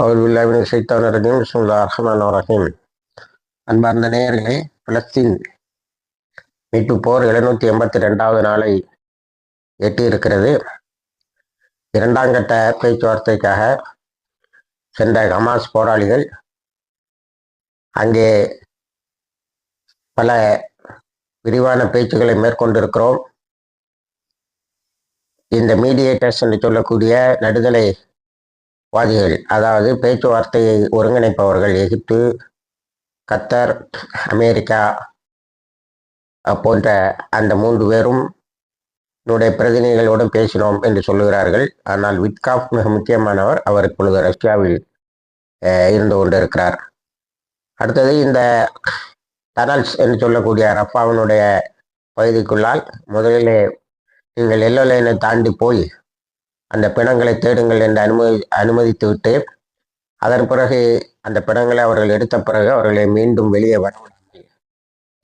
அவர்கள் சைத்தானரையும் ரஹ்மான் ரஹீம். அன்பார்ந்த நேயர்களே பலஸ்தீன் மீட்பு போர் எழுநூத்தி எண்பத்தி ரெண்டாவது நாளை எட்டியிருக்கிறது. இரண்டாம் கட்ட பேச்சுவார்த்தைக்காக சென்ற ஹமாஸ் போராளிகள் அங்கே பல விரிவான பேச்சுக்களை மேற்கொண்டிருக்கிறோம். இந்த மீடியேட்டர்ஸ் என்று சொல்லக்கூடிய நடுதலை வாதிகள். அதாவது பேச்சுவார்த்தையை ஒருங்கிணைப்பவர்கள் எகிப்து கத்தர் அமெரிக்கா போன்ற அந்த மூன்று பேரும் என்னுடைய பிரதிநிதிகளோடும் பேசினோம் என்று சொல்லுகிறார்கள். ஆனால் விட்காப் மிக முக்கியமானவர். அவர் இப்பொழுது ரஷ்யாவில் இருந்து கொண்டிருக்கிறார். அடுத்தது இந்த டனல்ஸ் என்று சொல்லக்கூடிய ரஃபாவினுடைய பகுதிக்குள்ளால் முதலிலே நீங்கள் எல்லோ லைனை தாண்டி போய் அந்த பிணங்களை தேடுங்கள் என்று அனுமதி அனுமதித்துவிட்டு அதன் பிறகு அந்த பிணங்களை அவர்கள் எடுத்த பிறகு அவர்களை மீண்டும் வெளியே வர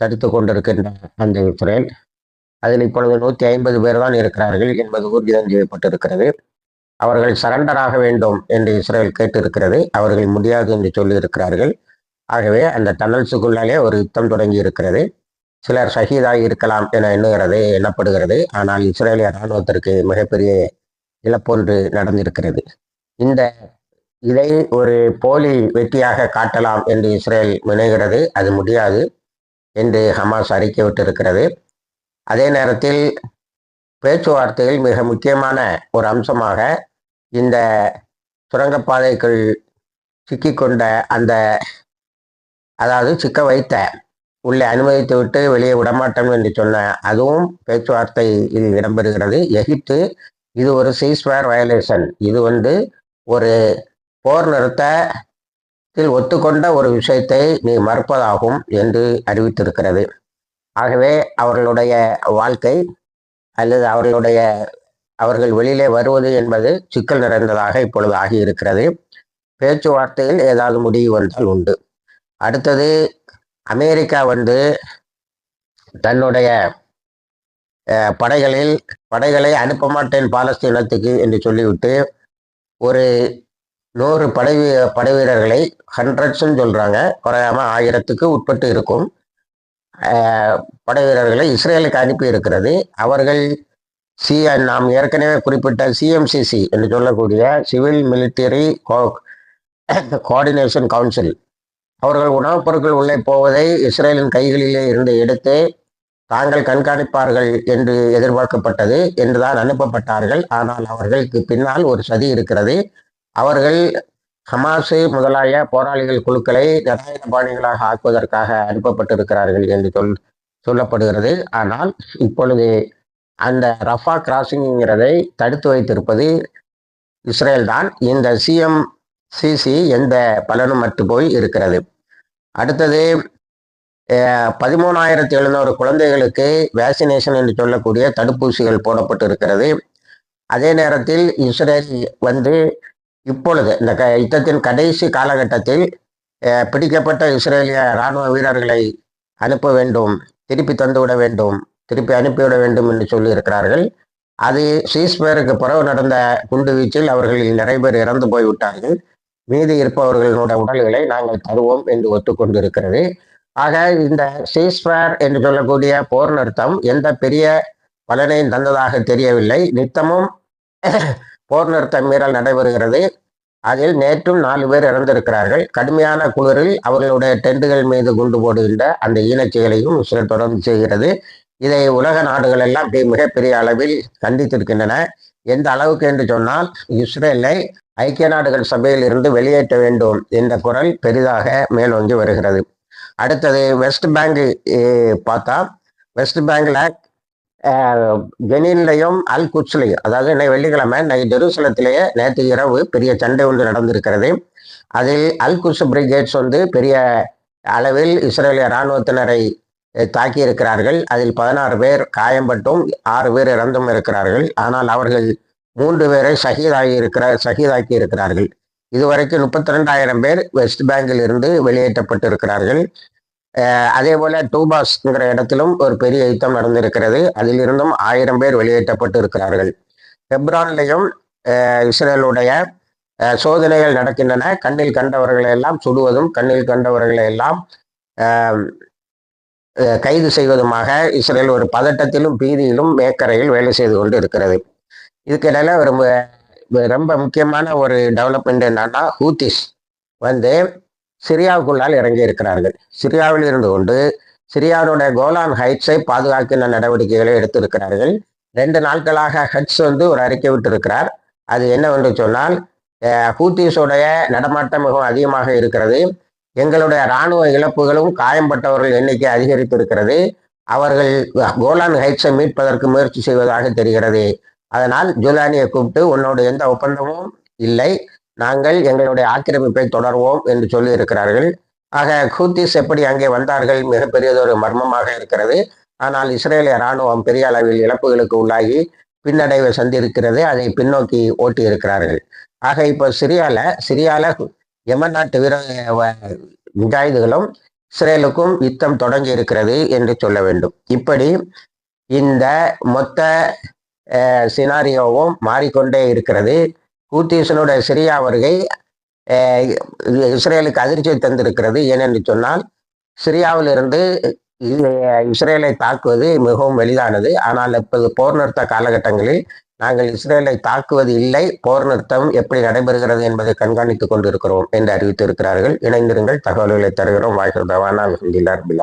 தடுத்து கொண்டிருக்கின்ற அந்த இஸ்ரேல் அதில் இப்பொழுது நூற்றி ஐம்பது பேர் தான் இருக்கிறார்கள் என்பது ஊர்ஜிதம் செய்யப்பட்டிருக்கிறது. அவர்கள் சரண்டராக வேண்டும் என்று இஸ்ரேல் கேட்டிருக்கிறது. அவர்கள் முடியாது என்று சொல்லியிருக்கிறார்கள். ஆகவே அந்த டனல்ஸுக்குள்ளாலே ஒரு யுத்தம் தொடங்கி இருக்கிறது சிலர் ஷஹீதாகி இருக்கலாம் என எண்ணுகிறது எண்ணப்படுகிறது. ஆனால் இஸ்ரேலிய இராணுவத்திற்கு மிகப்பெரிய இழப்பொன்று நடந்திருக்கிறது. இந்த இதை ஒரு போலி வெற்றியாக காட்டலாம் என்று இஸ்ரேல் முனைகிறது. அது முடியாது என்று ஹமாஸ் அறிக்கை விட்டிருக்கிறது. அதே நேரத்தில் பேச்சுவார்த்தையில் மிக முக்கியமான ஒரு அம்சமாக இந்த சுரங்கப்பாதைக்குள் சிக்கிக்கொண்ட அந்த அதாவது சிக்க வைத்த உள்ளே அனுமதித்து விட்டு வெளியே விடமாட்டோம் என்று சொன்ன அதுவும் பேச்சுவார்த்தையில் இடம்பெறுகிறது. எகிப்து இது ஒரு சீஸ்வேர் வயலேஷன் இது வந்து ஒரு போர் நிறுத்தத்தில் ஒத்துக்கொண்ட ஒரு விஷயத்தை நீ மறுப்பதாகும் என்று அறிவித்திருக்கிறது. ஆகவே அவர்களுடைய வாழ்க்கை அல்லது அவர்களுடைய அவர்கள் வெளியிலே வருவது என்பது சிக்கல் நிறைந்ததாக இப்பொழுது ஆகியிருக்கிறது. பேச்சுவார்த்தையில் ஏதாவது முடிவு வந்தால் உண்டு. அடுத்தது அமெரிக்கா வந்து தன்னுடைய படைகளில் படைகளை அனுப்ப மாட்டேன் பாலஸ்தீனத்துக்கு என்று சொல்லிவிட்டு ஒரு நூறு படை படை வீரர்களை ஹண்ட்ரட்ஸ்ன்னு சொல்கிறாங்க குறையாம ஆயிரத்துக்கு உட்பட்டு இருக்கும். படை வீரர்களை இஸ்ரேலுக்கு அனுப்பி இருக்கிறது அவர்கள் சி நாம் ஏற்கனவே குறிப்பிட்ட சிஎம்சிசி என்று சொல்லக்கூடிய சிவில் மிலிட்டரி கோஆர்டினேஷன் கவுன்சில் அவர்கள் உணவுப் பொருட்கள் உள்ளே போவதை இஸ்ரேலின் கைகளிலே இருந்து எடுத்து தாங்கள் கண்காணிப்பார்கள் என்று எதிர்பார்க்கப்பட்டது என்றுதான் அனுப்பப்பட்டார்கள். ஆனால் அவர்களுக்கு பின்னால் ஒரு சதி இருக்கிறது. அவர்கள் ஹமாசு முதலாய போராளிகள் குழுக்களை ஜனநாயக பாணிகளாக ஆக்குவதற்காக அனுப்பப்பட்டிருக்கிறார்கள் என்று சொல் சொல்லப்படுகிறது. ஆனால் இப்பொழுது அந்த ரஃபா கிராசிங்கிறதை தடுத்து வைத்திருப்பது இஸ்ரேல் தான். இந்த சிஎம் சிசி எந்த பலனும் மற்று போய் இருக்கிறது. அடுத்தது பதிமூணாயிரத்தி எழுநூறு குழந்தைகளுக்கு வேக்சினேஷன் என்று சொல்லக்கூடிய தடுப்பூசிகள் போடப்பட்டு இருக்கிறது அதே நேரத்தில் இஸ்ரேல் வந்து இப்பொழுது இந்த க யுத்தத்தின் கடைசி காலகட்டத்தில் பிடிக்கப்பட்ட இஸ்ரேலிய இராணுவ வீரர்களை அனுப்ப வேண்டும் திருப்பி தந்துவிட வேண்டும் திருப்பி அனுப்பிவிட வேண்டும் என்று சொல்லியிருக்கிறார்கள். அது சீஸ்பேருக்கு பிறகு நடந்த குண்டு வீச்சில் அவர்களில் நிறைய பேர் இறந்து போய்விட்டார்கள். மீதி இருப்பவர்களுடைய உடல்களை நாங்கள் தருவோம் என்று ஒத்துக்கொண்டிருக்கிறது. ஆக இந்த சீஸ்பேர் என்று சொல்லக்கூடிய போர் நிறுத்தம் எந்த பெரிய பலனையும் தந்ததாக தெரியவில்லை. நித்தமும் போர் நிறுத்த மீறல் நடைபெறுகிறது. அதில் நேற்றும் நாலு பேர் இறந்திருக்கிறார்கள். கடுமையான குளிரில் அவர்களுடைய டெண்டுகள் மீது குண்டு போடுகின்ற அந்த ஈனச்செயலையும் இஸ்ரேல் தொடர்ந்து செய்கிறது. இதை உலக நாடுகள் எல்லாம் மிகப்பெரிய அளவில் கண்டித்திருக்கின்றன. எந்த அளவுக்கு என்று சொன்னால் இஸ்ரேலை ஐக்கிய நாடுகள் சபையில் இருந்து வெளியேற்ற வேண்டும் என்ற குரல் பெரிதாக மேலோங்கி வருகிறது. அடுத்தது வெஸ்ட் பேங்க் பார்த்தா வெஸ்ட் பேங்கில் ஜெனின்லையும் அல் குட்ஸ்லையும் அதாவது இன்னைக்கு வெள்ளிக்கிழமை நை ஜெருசலத்திலேயே நேற்று இரவு பெரிய சண்டை ஒன்று நடந்திருக்கிறது. அதில் அல் குட்ஸ் பிரிகேட்ஸ் வந்து பெரிய அளவில் இஸ்ரேலிய இராணுவத்தினரை தாக்கி இருக்கிறார்கள். அதில் பதினாறு பேர் காயம்பட்டும் ஆறு பேர் இறந்தும் இருக்கிறார்கள். ஆனால் அவர்கள் மூன்று பேரை ஷஹீதாகி இருக்கிற ஷஹீதாக்கி இருக்கிறார்கள். இதுவரைக்கும் முப்பத்தி ரெண்டாயிரம் பேர் வெஸ்ட் பேங்கில் இருந்து வெளியேற்றப்பட்டு இருக்கிறார்கள் அதே போல டூபாஸ்ங்கிற இடத்திலும் ஒரு பெரிய யுத்தம் நடந்திருக்கிறது. அதிலிருந்தும் ஆயிரம் பேர் வெளியேற்றப்பட்டு இருக்கிறார்கள் ஹெப்ரான்லையும் இஸ்ரேலுடைய சோதனைகள் நடக்கின்றன. கண்ணில் கண்டவர்களை எல்லாம் சுடுவதும் கண்ணில் கண்டவர்களை எல்லாம் கைது செய்வதுமாக இஸ்ரேல் ஒரு பதட்டத்திலும் பீதியிலும் மேக்கரையில் வேலை செய்து கொண்டு இருக்கிறது இதுக்கிடையில ஒரு ரொம்ப முக்கியமான ஒரு டெவலப்மெண்ட் என்னன்னா ஹூத்திஸ் வந்து சிரியாவுக்குள்ளால் இறங்கி இருக்கிறார்கள் சிரியாவில் இருந்து கொண்டு சிரியாவுடைய கோலான் ஹைட்ஸை பாதுகாக்கின்ற நடவடிக்கைகளை எடுத்திருக்கிறார்கள். ரெண்டு நாட்களாக ஹட்ஸ் வந்து ஒரு அறிக்கை விட்டிருக்கிறார். அது என்னவென்று சொன்னால் அஹ், ஹூத்திஸுடைய நடமாட்டம் மிகவும் அதிகமாக இருக்கிறது. எங்களுடைய இராணுவ இழப்புகளும் காயம்பட்டவர்கள் எண்ணிக்கை அதிகரித்திருக்கிறது. அவர்கள் கோலான் ஹைட்ஸை மீட்பதற்கு முயற்சி செய்வதாக தெரிகிறது. அதனால் ஜூலானியை கூப்பிட்டு உன்னோட எந்த ஒப்பந்தமும் இல்லை. நாங்கள் எங்களுடைய ஆக்கிரமிப்பை தொடர்வோம் என்று சொல்லி இருக்கிறார்கள் ஆக ஹூத்திஸ் எப்படி அங்கே வந்தார்கள்? மிகப்பெரியதொரு மர்மமாக இருக்கிறது. ஆனால் இஸ்ரேலிய இராணுவம் பெரிய அளவில் இழப்புகளுக்கு உள்ளாகி பின்னடைவை சந்திருக்கிறது அதை பின்னோக்கி ஓட்டி இருக்கிறார்கள் ஆக இப்போ சிரியால சிரியால யமன் நாட்டு வீர முஜாயுதுகளும் இஸ்ரேலுக்கும் யுத்தம் தொடங்கி இருக்கிறது என்று சொல்ல வேண்டும். இப்படி இந்த மொத்த சினாரியோவும் மாறிக்கொண்டே இருக்கிறது. ஹூத்தீசனுடைய சிரியா வருகை இஸ்ரேலுக்கு அதிர்ச்சியை தந்திருக்கிறது. ஏனென்று சொன்னால் சிரியாவிலிருந்து இஸ்ரேலை தாக்குவது மிகவும் எளிதானது. ஆனால் இப்போது போர் நிறுத்த காலகட்டங்களில் நாங்கள் இஸ்ரேலை தாக்குவது இல்லை. போர் நிறுத்தம் எப்படி நடைபெறுகிறது என்பதை கண்காணித்துக் கொண்டிருக்கிறோம் என்று அறிவித்திருக்கிறார்கள். இணைந்திருங்கள். தகவல்களை தருகிறோம். வாய்கள் பவானா அலமதுல்லா ரபில்